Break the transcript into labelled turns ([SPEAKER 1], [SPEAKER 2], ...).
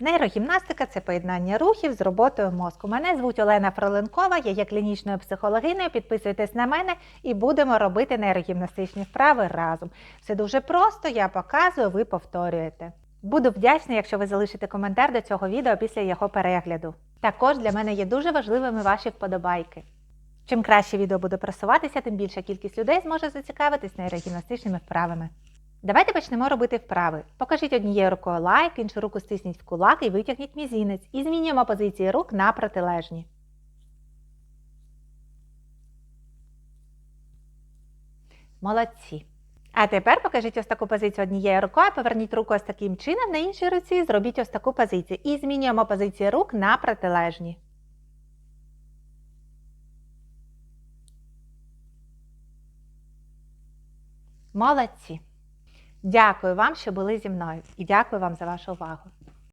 [SPEAKER 1] Нейрогімнастика це поєднання рухів з роботою мозку. Мене звуть Олена Фроленкова, я є клінічною психологиною. Підписуйтесь на мене і будемо робити нейрогімнастичні вправи разом. Все дуже просто, я показую, ви повторюєте. Буду вдячна, якщо ви залишите коментар до цього відео після його перегляду. Також для мене є дуже важливими ваші вподобайки. Чим краще відео буде просуватися, тим більша кількість людей зможе зацікавитись нейрогімнастичними вправами. Давайте почнемо робити вправи. Покажіть однією рукою лайк, іншу руку стисніть в кулак і витягніть мізінець. І змінюємо позиції рук на протилежні. Молодці. А тепер покажіть ось таку позицію однією рукою, поверніть руку ось таким чином, на іншій руці зробіть ось таку позицію. І змінюємо позиції рук на протилежні. Молодці. Дякую вам, що були зі мною, і дякую вам за вашу увагу.